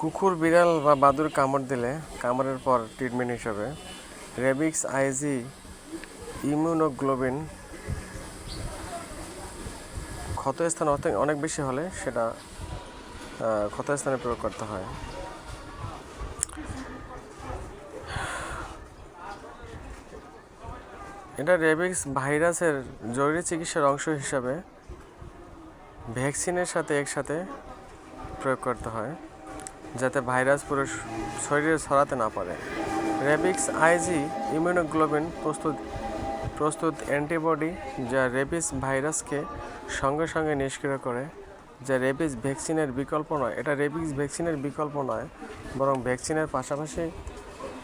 কুকুর, বিড়াল বা বাদুর কামড় দিলে কামড়ের পর ট্রিটমেন্ট হিসাবে রেবিক্স আইজি ইমিউনোগ্লোবিন ক্ষতস্থান অনেক বেশি হলে সেটা ক্ষতস্থানে প্রয়োগ করতে হয়। এটা রেবিক্স ভাইরাসের জরুরি চিকিৎসার অংশ হিসাবে ভ্যাকসিনের সাথে একসাথে প্রয়োগ করতে হয়। যাতে ভাইরাস পুরো শরীরে ছড়াতে না পারে। রেবিক্স আইজি ইমিউনোগ্লোবিন প্রস্তুত প্রস্তুত অ্যান্টিবডি যা রেবিস ভাইরাসকে সঙ্গে সঙ্গে নিষ্ক্রিয় করে, যা রেবিস ভ্যাকসিনের বিকল্প নয়। এটা রেবিস ভ্যাকসিনের বিকল্প নয়, বরং ভ্যাকসিনের পাশাপাশি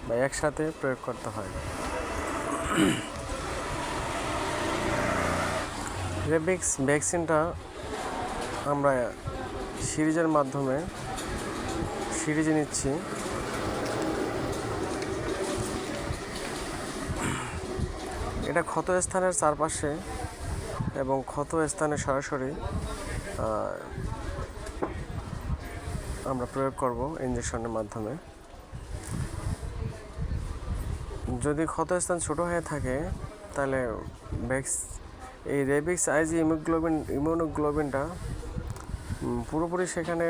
বা একসাথে প্রয়োগ করতে হয়। রেবিক্স ভ্যাকসিনটা আমরা সিরিজের মাধ্যমে সিরিজে নিচ্ছি। এটা ক্ষত স্থানের চারপাশে এবং ক্ষত স্থানে সরাসরি আমরা প্রয়োগ করব ইঞ্জেকশনের মাধ্যমে। যদি ক্ষত স্থান ছোট হয়ে থাকে, তাহলে ভ্যাক্স এই রেবিক্স আইজি ইমোগ্লোবিন ইমিউনোগ্লোবিনটা পুরোপুরি সেখানে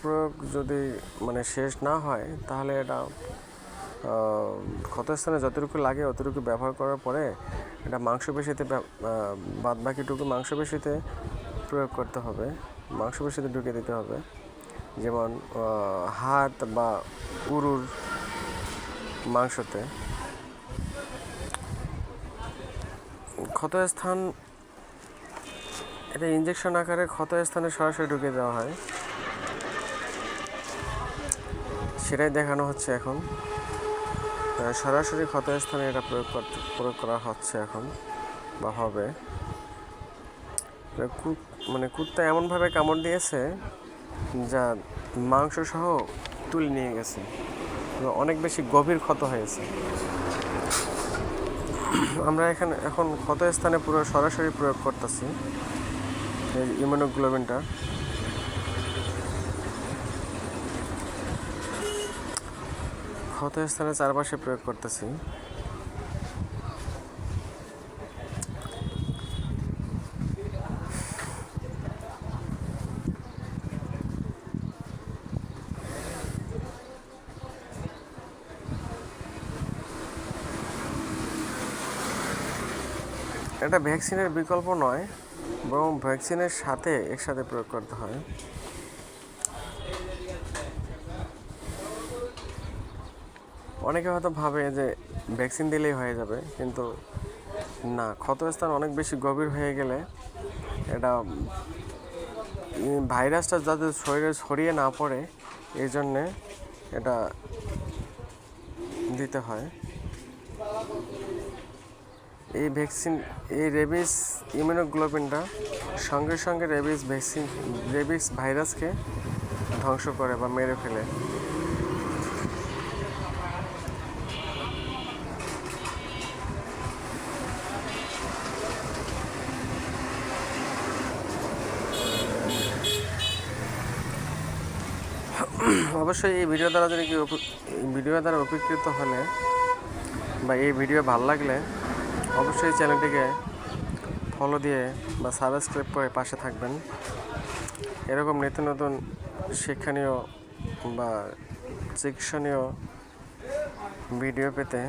প্রয়োগ যদি মানে শেষ না হয়, তাহলে এটা ক্ষতস্থানে যতটুকু লাগে অতটুকু ব্যবহার করার পরে এটা মাংসপেশিতে বাদ বাকিটুকু মাংসপেশিতে প্রয়োগ করতে হবে। মাংসপেশিতে ঢুকে দিতে হবে। যেমন হাত বা উরুর মাংসতে। ক্ষতস্থান এটা ইঞ্জেকশন আকারে ক্ষত স্থানে সরাসরি ঢুকে দেওয়া হয়। সেটাই দেখানো হচ্ছে এখন। সরাসরি ক্ষত স্থানে এটা প্রয়োগ প্রয়োগ করা হচ্ছে এখন, বা হবে। মানে কুত্তা এমনভাবে কামড় দিয়েছে যা মাংস সহ তুলে নিয়ে গেছে। অনেক বেশি গভীর ক্ষত হয়েছে। আমরা এখানে এখন ক্ষত স্থানে পুরো সরাসরি প্রয়োগ করতেছি। এই ইমিউনোগ্লোবিনটা। ক্ষত স্থানে চারপাশে প্রয়োগ করতেছি। এটা ভ্যাকসিনের বিকল্প নয়। বরং ভ্যাকসিনের সাথে একসাথে প্রয়োগ করতে হয়। অনেকে হয়তো ভাবে যে ভ্যাকসিন দিলেই হয়ে যাবে, কিন্তু না, ক্ষতস্থান অনেক বেশি গভীর হয়ে গেলে এটা ভাইরাসটা যাতে শরীরে ছড়িয়ে না পড়ে, এই জন্যে এটা দিতে হয়। এই ভ্যাকসিন, এই রেবিস ইমিউনোগ্লোবিনটা সঙ্গে সঙ্গে রেবিস ভ্যাকসিন, রেবিস ভাইরাসকে ধ্বংস করে বা মেরে ফেলে। অবশ্যই এই ভিডিও দ্বারা যদি এই ভিডিও দ্বারা উপকৃত হলে বা এই ভিডিও ভালো লাগলে অবশ্যই চ্যানেলটিকে ফলো দিয়ে বা সাবস্ক্রাইব করে পাশে থাকবেন। এরকম নিত্য নতুন শিক্ষণীয় বা শিক্ষণীয় ভিডিও পেতে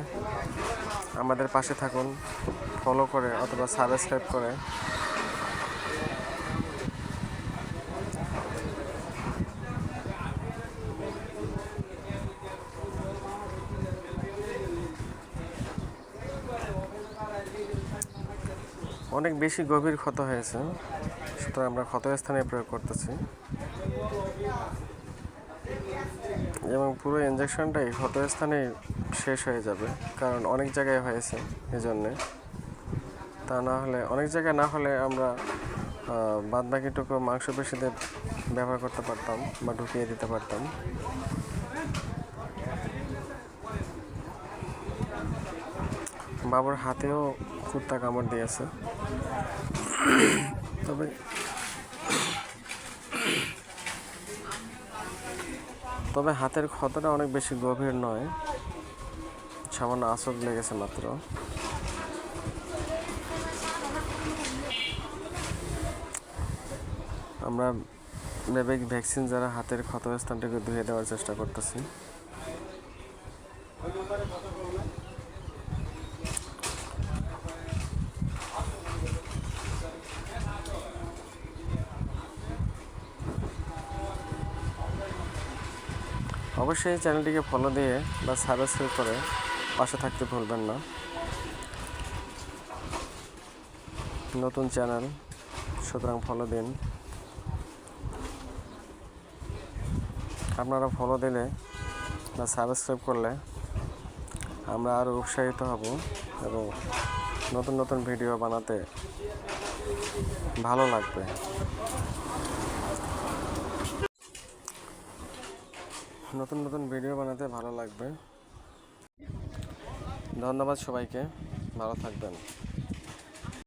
আমাদের পাশে থাকুন ফলো করে অথবা সাবস্ক্রাইব করে। অনেক বেশি গভীর ক্ষত হয়েছে, সুতরাং আমরা ক্ষত স্থানে প্রয়োগ করতেছি। এবং পুরো ইঞ্জেকশনটাই ক্ষত স্থানে শেষ হয়ে যাবে, কারণ অনেক জায়গায় হয়েছে এই জন্যে তা না হলে, অনেক জায়গায় না হলে আমরা বাদ বাকিটুকু মাংসপেশিতে ব্যবহার করতে পারতাম বা ঢুকিয়ে দিতে পারতাম। বাবুর হাতেও কুত্তা কামড় দিয়েছে। তবে তবে হাতের ক্ষতটা অনেক বেশি গভীর নয়। সামান্য আঁচড় লেগেছে মাত্র। আমরা ভ্যাকসিন যারা হাতের ক্ষত স্থানটাকে ধুয়ে দেওয়ার চেষ্টা করতেছি। অবশ্যই চ্যানেলটিকে ফলো দিয়ে বা সাবস্ক্রাইব করে পাশে থাকতে ভুলবেন না। নতুন চ্যানেল সুতরাং ফলো দিন। আপনারা ফলো দিলে বা সাবস্ক্রাইব করলে আমরা আরও উৎসাহিত হব এবং নতুন নতুন ভিডিও বানাতে ভালো লাগবে। নতুন নতুন ভিডিও বানাতে ভালো লাগবে। ধন্যবাদ সবাইকে। ভালো থাকবেন।